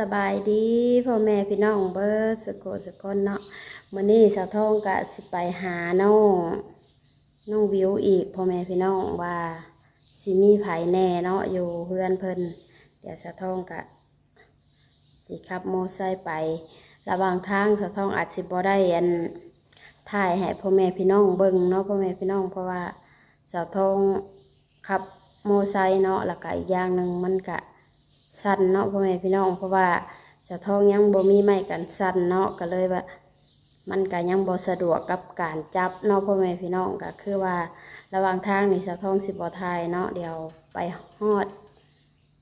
สบายดีพ่อแม่พี่น้องเบิร์ดสกุลสกลเนาะมื้อนี้สาวทองกะสิไปหาน้องน้องวิวอีกพ่อแม่พี่น้องว่าสิมีไผแน่เนาะอยู่เพื่อนเพิ่นเดี๋ยวสาวทองกะสิขับโมไซค์ไประหว่างทางสาวทองอาจสิบ่ได้อันถ่ายให้พ่อแม่พี่น้องเบิ่งเนาะพ่อแม่พี่น้องเพราะว่าสาวทองขับโมไซค์เนาะแล้วก็อีกอย่างหนึ่งมันกะ สั่นเนาะพ่อแม่พี่น้องเพราะว่าเจะท้องยังบ่มีไม้กันสั่นเนาะก็เลยว่า มันก็ยังบ่สะดวกกับการจับเนาะพ่อแม่พี่น้องก็คือว่าระหว่างทางนี่สะท้องสิบ่ทายเนาะเดี๋ยวไปฮอด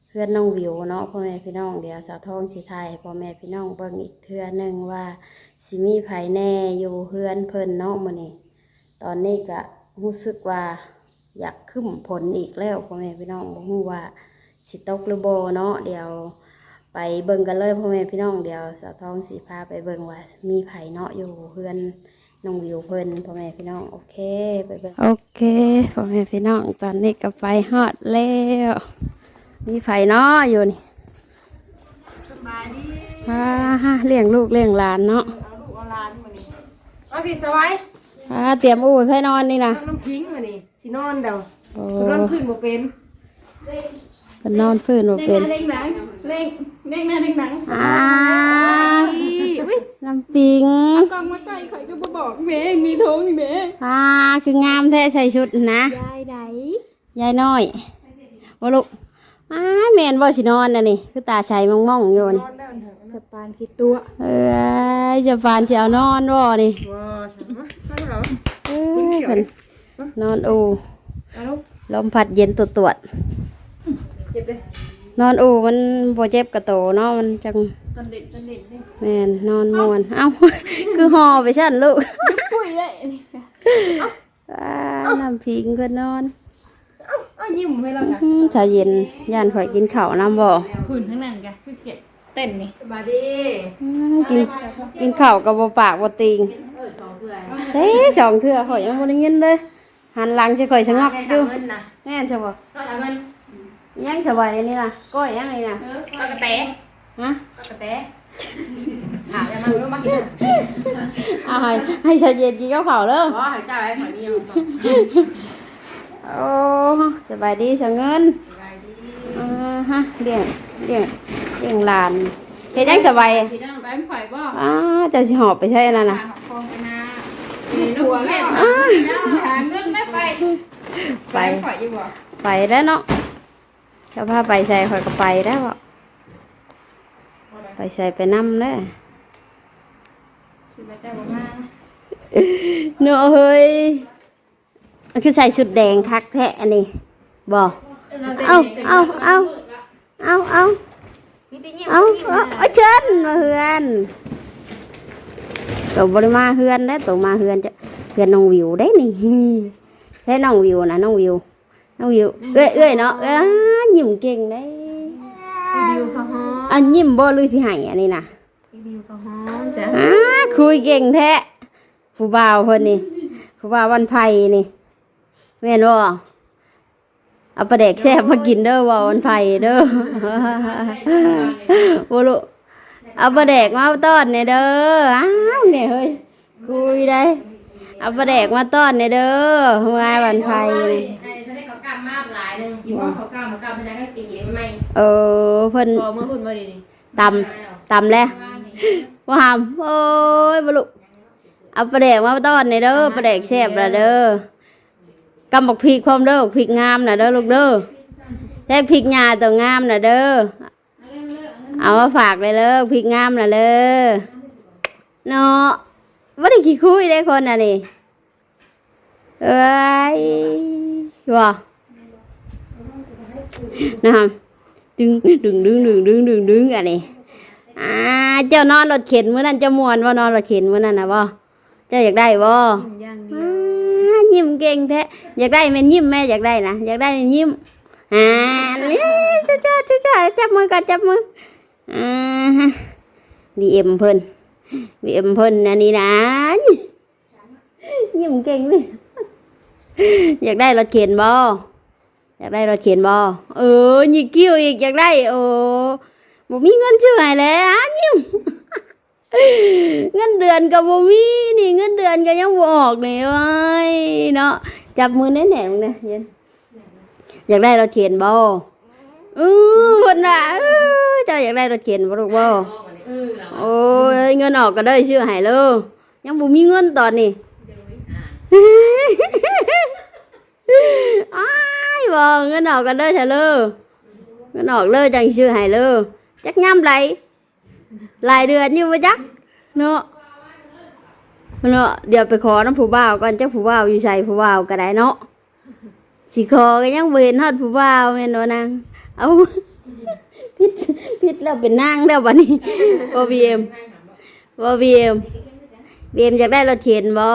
เพื่อนน้องวิวเนาะพ่อแม่พี่น้องเดี๋ยวสะท้องสิทายพ่อแม่พี่น้องเบิ่งอีกเทื่อหนึงว่าสิมีไผแน่อยู่เพื่อนเพิ่นเนาะมื้อนี้ตอนนี้ก็รู้สึกว่าอยากขึ้นผลอีกแล้วพ่อแม่พี่น้องบ่ฮู้ว่า สิตกหรือโบเนาะเดี๋ยวไปเบิ่งกันเลยพ่อแม่พี่น้องเดี๋ยวสาวทองสีพาไปเบิ่งว่ามีไผเนาะอยู่เพื่อนน้องวิวเพิ่นพ่อแม่พี่น้องโอเคไปเบิ่งโอเคพ่อแม่พี่น้องตอนนี้ก็ไปฮอดแล้วมีไผเนาะอยู่นี่สบายดีอ่าเลี้ยงลูกเลี้ยงหลานเนาะเอาลูกเอาหลานมานี่มาพี่สบายอ่าเตรียมอู้ไว้ให้นอนนี่นะน้ำน้ำพิงมานี่สินอนเดี๋ยวโอ้คือนอนขึ้นบ่เป็น เพิ่นนอนพื้นบ่เป็น เล่งหนังเล่งเล่งหน้าเล่งหนังอ่า อุ้ยน้ำปิงเอากล้องมาใกล้ข่อยก็บ่บอกเมย์มีท้องนี่เมย์อ่าคืองามแท้ใส่ชุดนะ ยายไหนยายน้อยว่าลูกอ้าแมนบ่สินอนน่ะนี่ คือตาชัยมองๆอยู่นี่นอนแล้วเถอะสปานคิดตัวเอ้ยจะฟานสิเอานอนบ่นี่ว้าฉันว่าเขาเหรอเอ้ยเพิ่นนอนอู เอาลูกลมพัดเย็นตวด เจ็บเลยๆนอนอูมันบ่เจ็บกระโตเนาะมันจังตอนเด็กตอนเด็กเนี่ยแม่นนอนม่วนเอ้าคือห่อไปซั่นลูกปุ้ยเลยนี่อ้าน้ำพิงก็นอนเอาเอายิ้มให้เราค่ะอื้อชาเย็นย่านข่อยกินข้าวน้ำบ่หุ่นทั้งนั้นแกคือเกียดเต้นนี่สบายดีอื้อกินกินข้าวกับบ่ปากบ่ติงเฮ้ยสองเทื่อข่อยยังบ่ได้ยินเลยหันหลังสิข่อยชะงักอยู่แน่นใช่บ่ก็เอาเงิน ยังสบายอันนี้ล่ะก้อยยังนี่น่ะเออปลากระแตฮะปลากระแตอะอย่ามารู้มากินเอาให้ให้ชาเย็นกินข้าวเผาเด้ออ๋อหายใจไว้ข่อยนี่ยังโอ้สบายดีสังเงินอ่าฮะเลี้ยงเลี้ยงเลี้ยงหลานเฮ็ดยังสบายพี่น้องไปไม่ข่อยบ่อ้าเจะสิหอบไปใช่นั่นน่ะหาคองไปนามีหัวแล้วหาเงินได้ไปไปข่อยอยู่บ่ไปแล้วเนาะ เจะพาไปใส่ข่อยก็ไปแล้วอะไปใส่ไปนำเด้อคือไปแต่บ่มาเนาะเฮ้ยมันคือใส่ชุดแดงคักแท้อันนี้บอกเอาเอาเอาเอาเอามีแต่เงียบเอาเอาเอาเชิญมาเฮือนตัวบริมาเฮือนได้อตัวมาเฮือนจะเฮือนน้องวิวได้นี่ใช่น้องวิวนะน้องวิว น้องวิวเอ้ยเอ้ยเนาะเอ้ยยิ้มเก่งได้ดิวเขาฮ้ออันยิ้มบ่หรือสิให้อันนี้นะดิวเขาฮ้อจ้ะอ้าคุยเก่งแท้ผู้บ่าวเพิ่นนี่ผู้บ่าววันไผ่นี่แม่นบ่เอาปลาแดกแซ่บมากินเด้อว่าวันไผ่เด้อโอ้ลูกเอาปลาแดกมาต้อนเนี่ยเด้ออ้าวเนี่ยเฮ้ยคุยได้เอาปลาแดกมาต้อนเนี่ยเด้อเมื่อวันไผ่นี่าได้เขากล้ามากหลายหนึงอยู่ว่าเขากล้ามเขากล้ามเป็นนักตีไม่เออเพิ่นพอเมื่อคุณมาดิดิตำตำแล้วว่าหามโอ้ยบ่ลูกเอาปลาแดกมาต้อนเนี่ยเด้อปลาแดกแซ่บละเด้อกำบักพริกพร้อมเด้อบักพริกงามน่ะเด้อลูกเด้อแท้พริกหญ้าตัวงามน่ะเด้อเอามาฝากเลยเด้อพริกงามน่ะเด้อเนาะบ่ได้ขี้คุยได้คนน่ะนี่เอ้ยว่า นะครับดึงดึงดึงดึงดึงดึงดึงอันนี้อ่าเจ้านอนรถเข็นมื้อนั้นเจ้ามวนว่านอนรถเข็นมื้อนั้นน่ะบ่เจ้าอยากได้บ่ย่างดีอ่ายิ้มเก่งแท้อยากได้แม่นยิ้มแม่อยากได้นะอยากได้แม่นยิ้มอ่านี่จ้าจ้าจ้าจ้าจับมือกันจับมืออ่าฮะบีเอ็มเพิ่นบีเอ็มเพิ่นอันนี้นะยิ้มเก่งเลยอยากได้รถเข็นบ่ อยากได้รถเข็นบ่เออหยิกกิ้วอีกอยากได้ โอ้บ่มีเงินชื่อให้แล้วหายิ้มเงินเดือนก็บ่มีนี่เงินเดือนก็ยังบ่ออกนี่เอ้ยเนาะจับมือแน่ๆมึงเนี่ยเย็นอยากได้รถเข็นบ่อือคนน่ะเอ้อเจ้าอยากได้รถเข็นบ่ลูกบ่เออเราโอ้ยเงินออกก็ได้ชื่อให้เลยยังบ่มีเงินตอนนี้อ้าย บ่เงินออกก็ได้เถอะเลยเงินออกเลยจังชื่อให้เลยจักย่ำไรหลายเดือนอยู่บ่จักเนาะเนาะเดี๋ยวไปขอน้ำผู้บ่าวก่อนจักผู้บ่าวอยู่ใส่ผู้บ่าวก็ได้เนาะสิขอก็ยังบ่เห็นฮอดผู้บ่าวแม่นบ่นางเอาพิษพิษแล้วเป็นนางแล้วบัดนี้บ่บีเอ็มบ่บีเอ็มบีเอ็มอยากได้รถเข็นบ่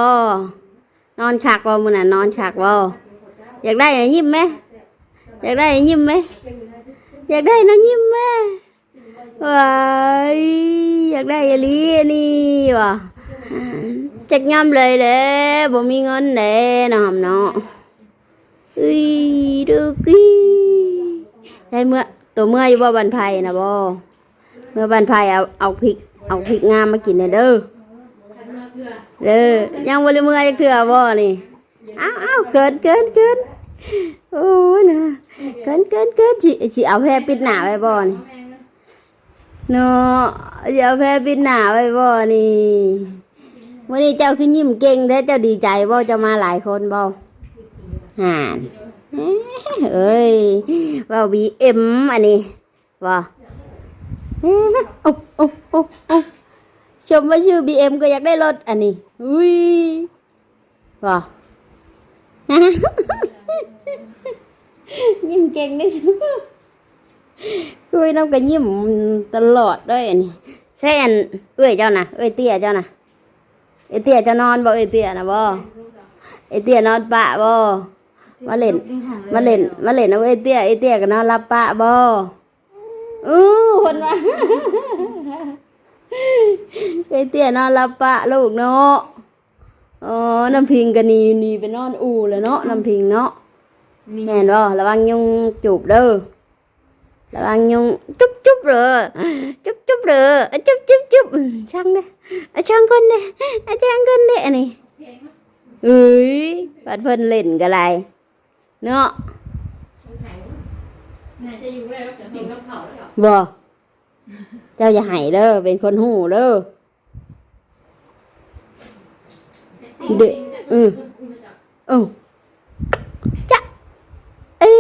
นอนฉากบ่มื้อน่ะนอนฉากบ่ อยากได้อะยิ้มไหมอยากได้อะยิ้มไหมอยากได้น้องยิ้มไหมว้ายอยากได้อะลีนี่วะจักย่ำเลยแหละบ่มีเงินแหละน้องเนาะอุ้ยดูกี้ได้เมื่อตัวเมื่ออยู่บ่บันไพนะบ่เมื่อบันไพเอาเอาพริกเอาพริกงามมากินน่ะเด้อเด้อยังบ่ได้เมื่อยเถื่อบ่นี่ อ้าวอ้าวเกินเกินเกินโอ้นะเกินเกินเกินสิสิเอาแพรปิดหน้าไว้บ่นี่เนาะสิเอาแพรปิดหน้าไว้บ่นี่วันนี้เจ้าคือยิ้มเก่งแท้เจ้าดีใจบ่เจ้ามาหลายคนบ่ห่านเอ้ยเว้าบีเอ็มอันนี้บ่เอ้ยโอ้โอ้โอ้โอ้ชมว่าชื่อ BM ก็อยากได้รถอันนี้อุ้ยว่ ยิ้มเก่งด้วยชิคุยน้ำกันยิ้มตลอดด้วยอันนี้ใช่อันเอ้ยเจ้านะเอ้ยเตี้ยเจ้านะเอ้ยเตี้ยจะนอนบ่เอ้ยเตี้ยนะบ่เอ้ยเตี้ยนอนปะบ่มาเล่นมาเล่นมาเล่นเอาเอ้ยเตี้ยเอ้ยเตี้ยก็นอนรับปะบ่อู้คนว่าไอ้เตี้ยนอนรับปะลูกเนาะ อ๋อน้ำพิงกันนี่นี่ไปนอนอู่เลยเนาะน้ำพิงเนาะแม่นบ่ระวังยุงจูบเด้อระวังยุงจุ๊บจุ๊บเด้อจุ๊บจุ๊บเด้ออะจุ๊บจุ๊บจุ๊บอืมช่างเด้ออะช่างคนเด้ออะช่างคนเด้ออันนี้เอ้ยปัดเพิ่นเล่นกันไรเนาะน่าจะอยู่แล้วจะกินกับเขาแล้วบ่เจ้าอย่าให้เด้อเป็นคนหูเด้อ เด็กอือเออจะเอ้ย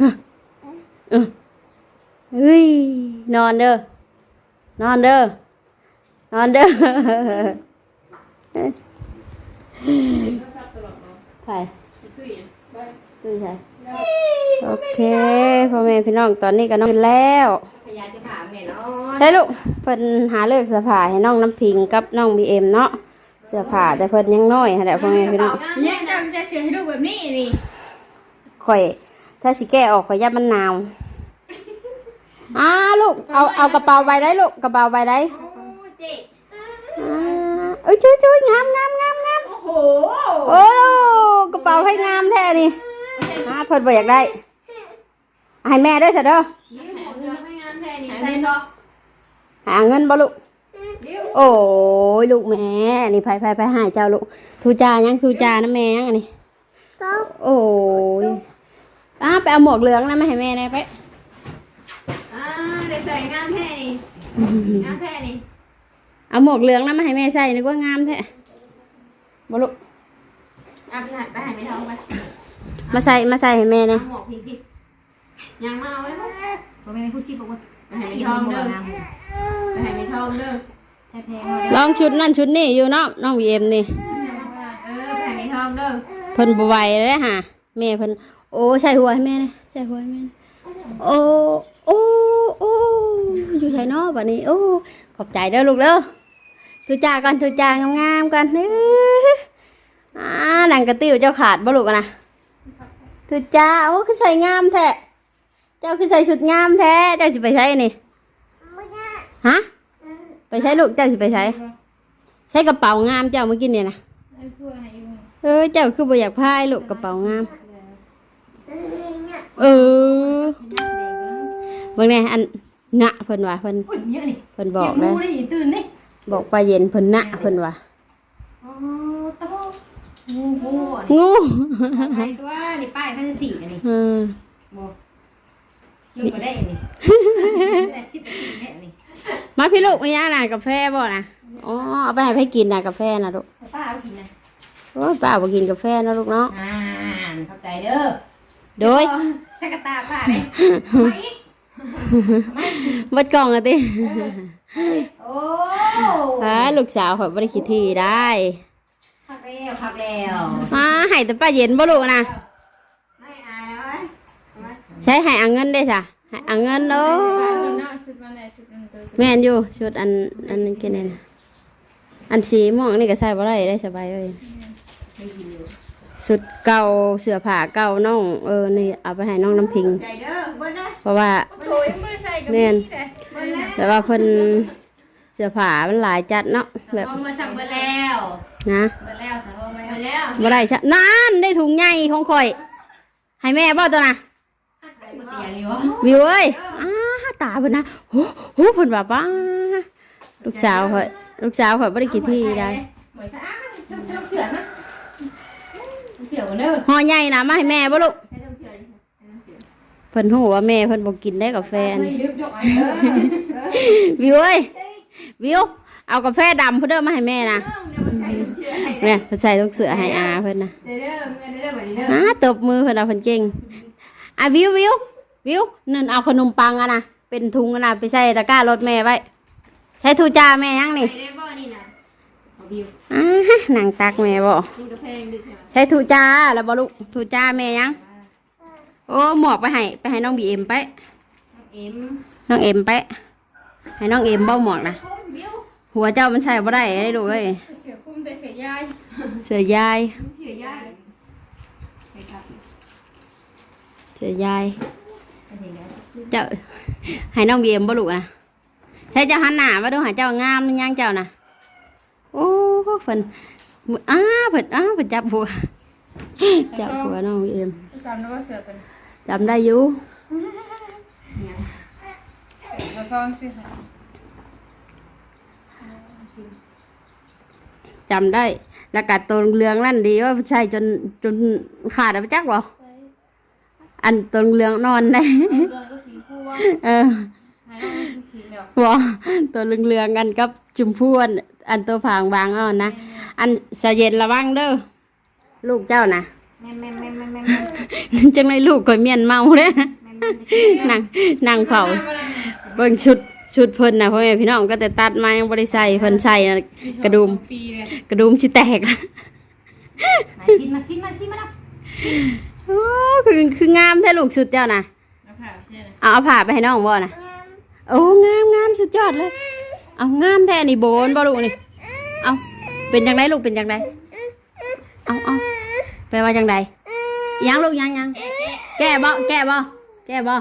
ฮะเออเฮ้ยนอนเด้อนอนเด้อนอนเด้อไปดูใช่โอเคพ่อแม่พี่น้องตอนนี้ก็น้องกินแล้วพ ยาจะถามเนี่ยเนาะได้ลูกเพิ่นหาเลือกเสื้อผ้าให้น้องน้ำพิงกับน้องบีเอ็มเนาะเสื้อผ้าแต่เพิ่นยังน้อยหั่นแหละพ่อแม่พี่น้องเนี่ยจังจะเชื่อให้ดูกแบบนี้นี่ข่อย ถ้าสิแก้ออกข่อยยับมันหนาวอ่าลูกเอาเอากระเป๋าใบได้ลูกกระเป๋าใบได้โอ้เจ๊อ่าเอ้ยช่วยช่วยงามงามงามงามโอ้โหโอ้กระเป๋าให้งามแท้นี่อ่าเพิ่นบ่อยากได้ให้แม่ด้วยซะเด้อ ไม่งานแท้นี่ใส่เนาะหาเงินบ่ลูก โอ้ยลูกแม่ นี่ไผไผไผหายเจ้าลูกทูจายังทูจานะแม่ยังอันนี้โอ้ยอ้าไปเอาหมวกเหลืองนะมาให้แม่หน่อยไปอ่าได้ใส่งานแท้นี่งานแท้นี่ เอาหมวกเหลืองนะมาให้แม่ใส่นึกว่างามแท้บ่ลูกอะไปหาไปหาไม่ท้องไปมาใส่มาใส่ให้แม่เนี่ยหมวกพี่พี่ยังมาเอาไว้ไหมบ่แม่พูดชิบอกว่า ไปหาไม่ท้องเด้อไปหาไม่ท้องเด้อแท้แพงลองชุดนั่นชุดนี่อยู่เนาะน้องวีเอ็มนี่เออไปหาไม่ท้องเด้อเพิ่นบ่ไหวเลยฮะแม่เพิ่นโอ้ใส่หัวให้แม่เลยใส่หัวให้แม่หน่อยโอ้โอ้โอ้อยู่ไสเนาะบัดนี้ โอ้ขอบใจเด้อลูกเด้อทุจาก่อนทุจากามๆกันเอ้ออ่าหนังกระติ้วเจ้าขาดบ่ลูกอะนะทุจาโอ้คือใส่งามแท้ เจ้าคือใส่ชุดงามแท้เจ้าสิไปใช้นี่ฮะไปใช้ลูกเจ้าสิไปใช้ใช้กระเป๋างามเจ้าเมื่อกี้เนี่ยนะไอ้พวกให้อยู่เออเจ้าคือบ่อยากพายลูกกระเป๋างาม เออนักแสดงก็เบิ่งแน่อันงะเพิ่นว่าเพิ่นอุ้ยเยอะนี่เพิ่นบอกเลเลยยตื่นนี่บอกปลาเย็นเพิ่นนะเพิ่นว่าอ๋อโตงูงูงูใครก็ว่านี่ป้ายเขาจะสี่อันนี้เออบ่ ลูกมาได้อันนี้ได้สิบนาทีแค่นี้มาพี่ลูกมีย่างน่ะกาแฟบ่น่ะอ๋อเอาไปให้ให้กินน่ะกาแฟน่ะลูกป้าเอากินนะโอ้ยป้าบ่กินกาแฟนะลูกเนาะอ่าเข้าใจเด้อโดยสักตาป้าเลยมาอีกเบัดกล่องอะติโอ้ฮะลูกสาวข่อยบ่ได้คิดที่ได้พักแล้วพักแล้วมาให้แต่ป้าเย็นบ่ลูกน่ะ ไม่อายแล้วไหม ใช้ให้เอาเงินได้จ้ะให้เอาเงินเด้อชุดมันไหนชุดมันตัวแม่นอยู่ชุดอันอันนั้นกินนี่นะอันสีม่วงนี่ก็ใส่บ่ได้ได้สบายเลยไม่กินอยู่ชุดเก่าเสื้อผ้าเก่าน้องเออนี่เอาไปให้น้องน้ำพิงใจเด้อเบิ้ลนะเพราะว่าโอ้ยไม่ได้ใส่กับแม่นนี่เลยเบิ้ลนะแต่ว่าเพิ่นเสื้อผ้ามันหลายจัดเนาะแบบเอามาสั่งเบอร์แล้วนะเบอร์แล้วสั่งเอามาเบิ้ลแล้วแล้วบ่ได้ซะนั่นได้ถุงใหญ่ของข่อย ให้แม่บ่ตัวน่ะกูเตียงอยู่ วะวิวเอ้ยอ้าตาเพิ่นนะโหโหเพิ่นว่าป้าลูกสาวข่อยลูกสาวข่อยบ่ได้กี่ที่ได้เหมือนอ้าวชอบชอบเสือนะเสือกันเด้อห่อใหญ่นะมาให้แม่บ่ลูกให้น้ำเชื่อดิให้น้ำเชื่อเพิ่นฮู้ว่าแม่เพิ่นบ่กินได้กาแฟอันไม่นี้ลืมจกอันเด้อวิวเอ้ยวิวเอากาแฟดำเพิ่นเด้อมาให้แม่นะเดี๋ยวมันใช้น้ำเชื่อให้เนี่ยเพิ่นใส่ต้องเสือให้อาเพิ่นนะเด้อเด้อเงินเด้อแบบนี้เด้ออ่าตบมือเพิ่นเอาเพิ่นเก่ง อะวิววิววิวนั่นเอาขนมปังอะนะเป็นถุงอะนะไปใส่ตะกร้ารถแม่ไว้ ใช้ทูจาแม่ยังไปนี่ได้บ่นี่นะเอาบิวอ่าหนังตักแม่บ่กินกาแฟดึกใช่ไหมใช้ทูจาแล้วบ่ลูกทูจาแม่ยังโอ้หมวกไปให้ไปให้น้องบีเอ็มไปเอ็มน้องเอ็มไปให้น้องเอ็มเบ้าหมวกนะบิวหัวเจ้ามันใส่บ่ได้ได้ลูกเอ้ยเสือคุ้มแต่เสือยายเสือยายเชื่อยากใช่ครับเสือยายเจ้าให้น้องบีเอ็มบ่ลูกนะใช้เจ้าหันหน้ามาดูหาเจ้างามหรือยังเจ้านะโอ้เพิ่นอ้าเพิ่นอ้าเพิ่นจับหัวจับหัวน้องบีเอ็มจำได้ว่าเสือเป็นจำได้อยู่มาฟังสิค่ะจำได้ แล้วกัตัวเหลืองนั่นดีว่าใช่จนจนขาดอะไปจักบ่ อันตัวเหลืองนอนได้เรื่องก็สีคู่ว่าเออหายแล้วสีเดียวบ่ตัวเหลืองๆกันกับจุมพวนอันตัวผางบางอ่อนนะ อันสะเย็นระวังเด้อลูกเจ้านะแม่แม่แม่แม่แม่แม่จังเลยลูกก่อยเมียนเมาเด้นั่งนั่งเผาเบิ่งชุดชุดเพิ่นนะพ่อแม่พี่น้องก็แต่ตัดมายังบ่ได้ใส่เพิ่นใส่น่ะกระดุมปีเลยกระดุมสิแตกมาซิมาซิมาซิมาแล้ว โอ้คือคืองามแท้ลูกชุดเจ้านะแล้วค่ะเชื่อเลยเอาเอาผ้าไปให้น้องบ่นะโอ้งามงามสุดยอดเลย เอางามแท้นี่โบนบ่ลูกนี่ เอาเป็นจังไดลูกเป็นจังไดเอาเอาแปลว่าจังไดยังลูกยังยังแก้บ่แก้บ่แก้บ่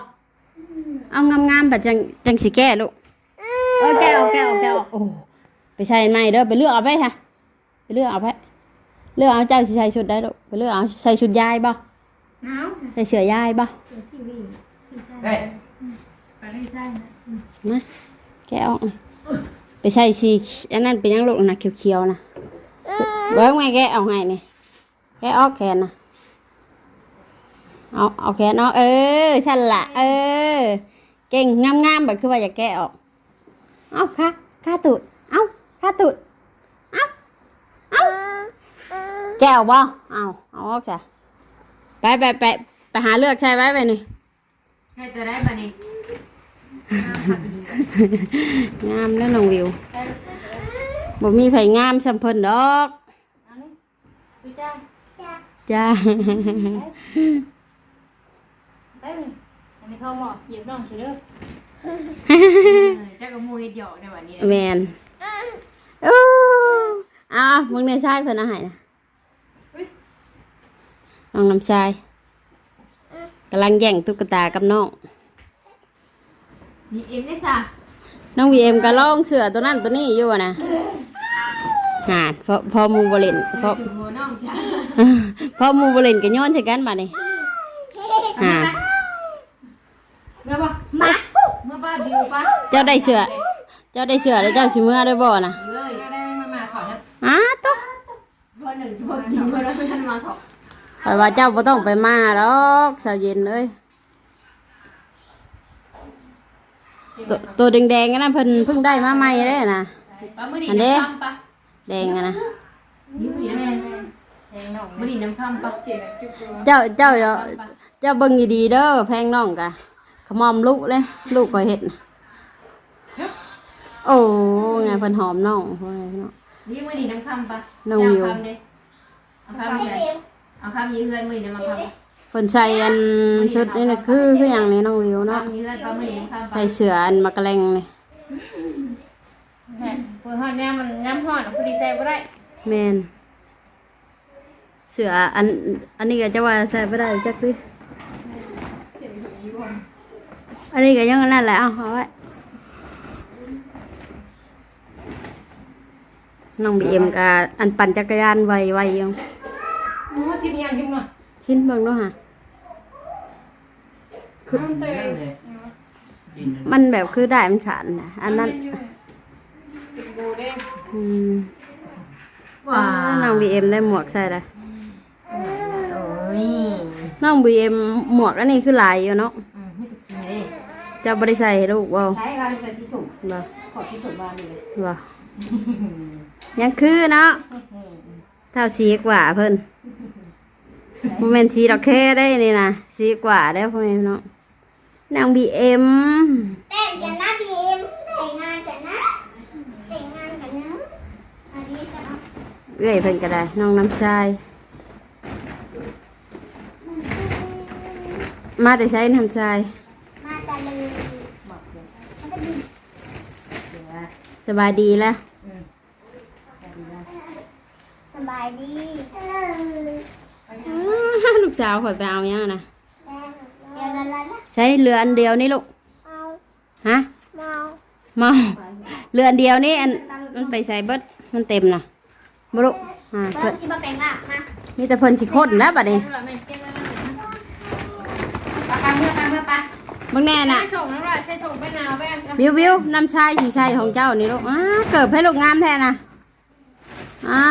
เอางามๆแบบจังจังสิแก้ลูกเออแก้เอาแก้เอาแก้เอาโอ้ไปใส่ไหมเด้อไปเลือกเอาไปค่ะไปเลือกเอาไปเลือกเอาเจ้าสิใส่ชุดได้ลูกไปเลือกเอาใส่ชุดยายบ่ห นาวใส่เสื้อยายบ่ Hey, ไปได้ใช่มาแก้เอาไปใส่สีอันนั้นเป็นหยังลูกนะเขียวๆนะเบิ้งแม่แกะเอาให้นี่แกะออกแขนนะเอาเอาแขนเอาเออฉันละเออ เก่งงามๆแบบคือว่าอยากแกะออกเอาค่ะค่าตูดเอาค่าตูดเอาเอาแกะออกบ่เอาเอาออกจ้ะ ไปไปไปไปหาเลือกใช่ไว้ไปนี่ให้ตัวได้บ่นี่งามแล้วน้องวิวบ่มีไผงามสัมเพิ่นดอกอันนี้ดูจ้าจ้าไปเลยอันนี้เข้าหมอเหยียบน้องเฉยเด้อเจ้าก็มูเฮ็ดหยอกในวันนี้แมนโอ้อ้าวมึงในทรายเพิ่นเอาให้นะ น้องน้ำทรายกำลังแย่งตุ๊กตากับน้อง มีเอ็มได้ซะน้องวีเอ็มก็ลองเสือตัวนั้นตัวนี้อยู่อะนะหาดพอพอหมูบเล่นพอถึงหัวน้องจ้ะพอหมูบเล่นก็โย้อนใส่กันบัดนี้หาดเงาบ่มาบิวปะเจ้าได้เสือเจ้าได้เสือแล้วเจ้าสิเมื่อได้บ่น่ะเลยก็ได้มามาขอนะอ้าตุ๊กพอหนึ่งพอกินพอแล้วท่านมาขอ ข่อยว่าเจ้าบ่ต้องไปมาดอกสาวเย็นเอ้ยตัวตัวแดงๆอันนั้นเพิ่นเพิ่งได้มาใหม่เด้น่ะปะมื้อนี้อันเด้น้ำคำปะแดงอะนะมื้อนี้แน่แทงน้องมื้อนี้น้ำคำปะเจ็บจุกตัวเจ้าเจ้าเจ้าเจ้าเบิ่งดีๆเด้อแพงน้องกะขมอมลูกเลยลูกก็เฮ็ดน่ะโอ้ไงเพิ่นหอมน้องเพิ่นเนาะนี่มื้อนี้น้ำคำปะน้องวิวเอาคำเด้เอาคำเด้ เอาคำยืเฮือนมื้อนี้น้ำมาคำปะเพิ่นใส่อันชุดนี่น่ะคือคือหยังนี่น้องวิวเนาะคำยืเฮือนปะมื้อนี้น้ำคำปะใส่เสื้ออันมากระแลงนี่เปิดห้องเนี่ยมันย้ำห้องพอดีใส่บ่ได้แม่นเสื้ออันอันนี้ก็จะว่าใส่บ่ได้จักคืออันนี้ก็ยังอันนั่นแหละเอาเอาไว้น้องบีเอ็มกับอันปั่นจักรยานไวไวๆอยู่ โอ้ชิ้นยังพิมพ์หน่อยชิ้นเบิ่งดูฮะคือ น้ำเตยมันแบบคือได้มันฉันนะอันนั้นติดบูเด้อืมน้องบีเอ็มได้หมวกใส่เลยโอ้ยน้องบีเอ็มหมวกอันนี้คือลายอยู่เนาะอืมนี่ตุกสีเลยเจะบริใส่ให้ลูกเว่าใช้ร้านใส่สีสุ่มบ่ขอสีสุ่มบ้านเลยบ่ยังคือเนาะเท่าสีกว่าเพิ่น โมเมนสีดอกแค่ได้นี่นะสีกว่าได้อพ่อแม่พี่น้องนางบีเอ็มเต้นกันนะบีมแต่งงานกันนะแต่งงานกันนะอันนี้กันเนาะเอ้ยเพิ่นก็ได้น้องน้ำชายมาแต่ใช้น้ำชายมาตะลึงบอกเลยมาตะลึงเดี๋ยวว่าสบายดีแล้วอืมสวัสดีนะสบายดีเอออ้าลูก สาวข่อยไปเอายังนะเดี๋ยวละละละใช้เรืออันเดียวนี่ลูกเอาฮะเมาเมาเรืออันเดียวนี่อันมันไปใส่เบิดมันเต็มล่ะบ่ลูกอ่าเบิ้เพิ่งนจิมาแปลงร่างมามีแต่เพิ่นสิโคตรแล้วบัดนี้ไม่เก็บแล้วนะปากกาเมื่อปากเมื่อปากเบิ่งแน่น่ะใส่ส่งแล้วล่ะใส่ส่งไปหนาวแว่นวิววิวน้ำชายสีชายของเจ้านี่ลูกอ้าเกิดให้ลูกงามแท้น่ะอ้า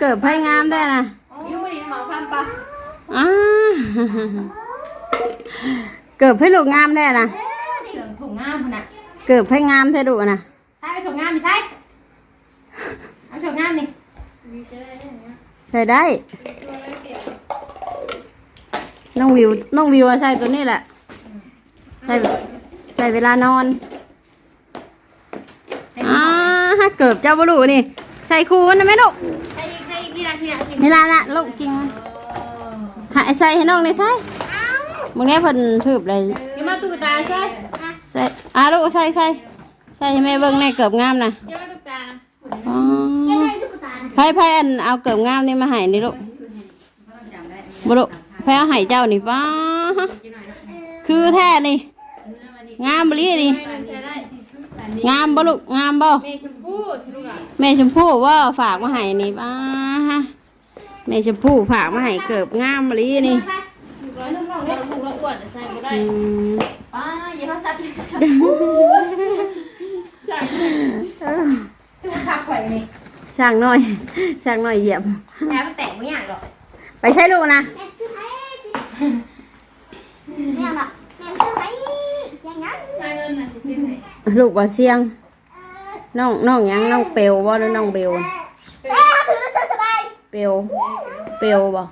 เกิดให้งามแท้น่ะนี่มื้อนี้น้ำเมาคำปะอ้า เกิดให้ลูกงามแท้น่ะเสียงถุงงามขนาดเกิดให้งามแท้ลูกน่ะใช่ไปส่งงามไม่ใช่เอาส่งงามนี่ใส่ได้น้องวิวน้องวิวอะใส่ตัวนี้แหละใส่ใส่เวลานอนอ่าถ้าเกิดเจ้าบลูนี่ใส่คูมันนะแม่ลูกใส่ใส่ที่ร้านที่ร้านที่นี่ละละลูกกิน หาใส่ให้น้องเลยใส่มึงแน่เพิ่นถืบเลยยังมาตุ๊กตาใช่ใส่อะลูกใส่ใส่ใส่ให้แม่เบิ่งแน่เกิบงามนะยังมาตุ๊กตาอ๋อยังไงตุ๊กตาไพ่ไพ่อันเอาเกิบงามนี่มาให้นี่ลูกบ่ลูกไพ่เอาให้เจ้านี่ป้าคือแท้นี่งามบลีนี่ไม่มันใช้ได้งามบ่ลูกงามบ่เมย์ชมพู่ใช่ลูกอะแม่ชมพู่ว่าฝากมาให้นี่ป้า แม่ชมพู่ฝากมาให้เกิบงามบลีนี่ร้อยนุ่มน้องนี่ยถูกละอ้วนใส่ก็ได้อืมป้าอย่ามาซับใส่เออที่มันทับไข่นี่ช่างหน่อยช่างหน่อยเหยียบแมมันแตกไม่อย่างหรอกไปใช้ลูกนะแม่ซื้อไหมแม่หรอกแม่ซื้อไหมเสียงงั้นมาเงินนะสิสิให้ลูกบ่เสียงน้องน้องหยังน้องเปลวบ่หรือน้องเบล แม่ถือแล้วสบาย เปลวเปลวบ่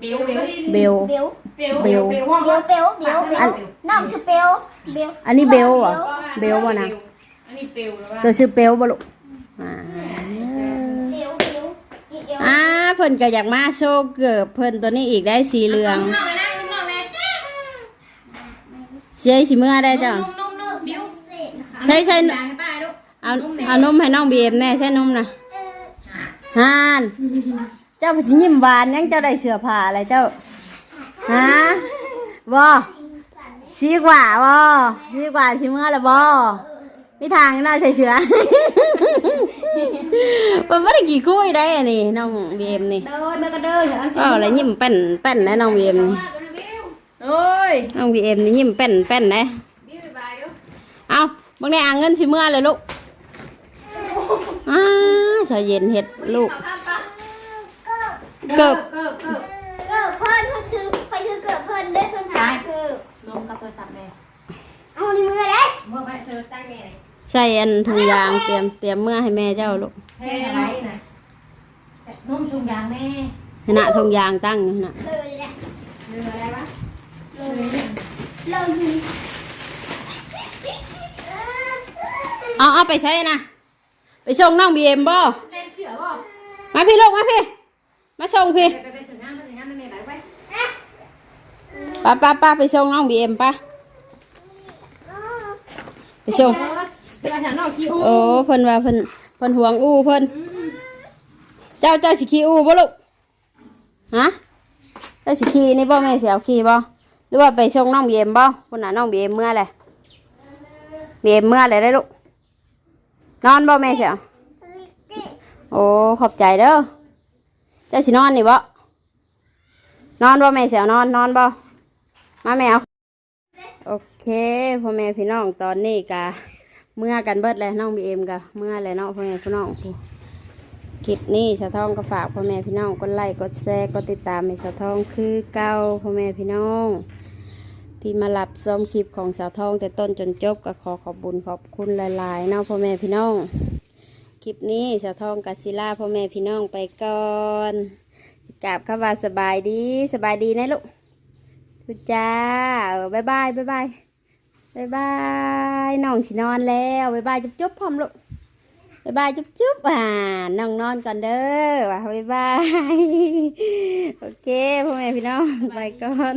เบลเบลเบลเบลเบลเบลเบลห้องเบลเบลเบลเบลน้องชื่อเบลเบลอันนี้เบลบ่เบลบ่นะอันนี้เบลหรือว่าตัวชื่อเปลวบ่ลูกอ่าเบลเบลอีเบลอ่าเพิ่นก็อยากมาโชว์เกิบเพิ่นตัวนี้อีกได้สีเหลืองน้องไปนั่งน้องเลยเสียสิเมื่อได้จ้ะนุ่มนุ่มนุ่มบิวใช่ใช่ด่างตายลูกเอาเอานมให้น้องบีเอ็มแน่ใช่นมนะฮาน เจ้าสิยิ้มหวานยังเจ้าได้เสื้อผ้าอะไรเจ้าฮะบ่ชี้กว่าบ่ชี้กว่าสิเมื่อละบ่มีทางน่าใส่เสื้อมันไม่ได้กี่คุยได้อันนี้น้องบีเอ็มนี่เดินเดินก็เดินอย่าก็อะไรยิ้มเป็นเป็นนะน้องบีเอ็มนี่โอ้ยน้องบีเอ็มนี่ยิ้มเป็นเป็นนะบิ้วไปอยู่เอาบางในอ่างเงินสิเมื่อเลยลูกอ้าชาเย็นเฮ็ดลูก เกิบเกิบเกิบเกิบเกิบเพิ่นเพิ่นคือไปคือเกิบเพิ่นเด้อเพิ่นหาเกิบนมกับโทรศัพท์แม่เอาในมือเด้เมื่อไปเจอตั้งแม่เลยใส่อันถุงยางเตรียมเตรียมเมื่อให้แม่เจ้าลูกเฮ้อะไรนะนมชุงยางแม่ขณะถุงยางตั้งอยู่น่ะเลยแหละเรืออะไรวะเลยเลยเอาเอาไปใช้นะไปส่งน้องบีเอ็มบ่เล่นเสือบ่มาพี่ลูกมาพี่ มาส่งพี่ไปไปเสืองานไปเสืองานแม่ไปไปป้าป้าป้าไปส่งน้องบีเอ็มป้าไปส่งไปมาถามน้องคิวโอ้เพิ่นว่าเพิ่นเพิ่นห่วงอู้เพิ่นเจ้าเจ้าสิขี่อู้บ่ลูกฮะเจ้าสิขี่นี่บ่แม่สิเอาขี่บ่หรือว่าไปส่งน้องบีเอ็มบ่พุ่นน่ะน้องบีเอ็มเมื่อแหละบีเอ็มเมื่อเลยได้ลูกนอนบ่แม่เสียโอ้ขอบใจเด้อ จ้าสินอนนี่บ่นอนบ่แม่เสียนอนนอนบ่มาแม่เอาโอเคพ่อแม่พี่น้องตอนนี้กะเมื่อกันเบิดเลยน้องบีเอ็มกับเมื่อเลยเนาะพ่อแม่พี่น้องคลิปนี้สะท้องก็ฝากพ่อแม่พี่น้องกดไลค์กดแชร์กดติดตามให้สะท้องคือเก้าพ่อแม่พี่น้องที่มารับชมคลิปของสาวทองแต่ต้นจนจบก็ขอขอบบุญขอบคุณหลายๆเนาะพ่อแม่พี่น้อง คลิปนี้สาวทองกัศิลาพ่อแม่พี่น้องไปก่อนกราบคำว่าสบายดีสบายดีนะลูกทุกจ้าเออบายบายบายบายบายบายน้องสินอนแล้วบายบายจุ๊บจุ๊บพร้อมลูกบายบายจุ๊บจุ๊บอ่าน้องนอนก่อนเด้อว่าบายบายโอเคพ่อแม่พี่น้องไปก่อน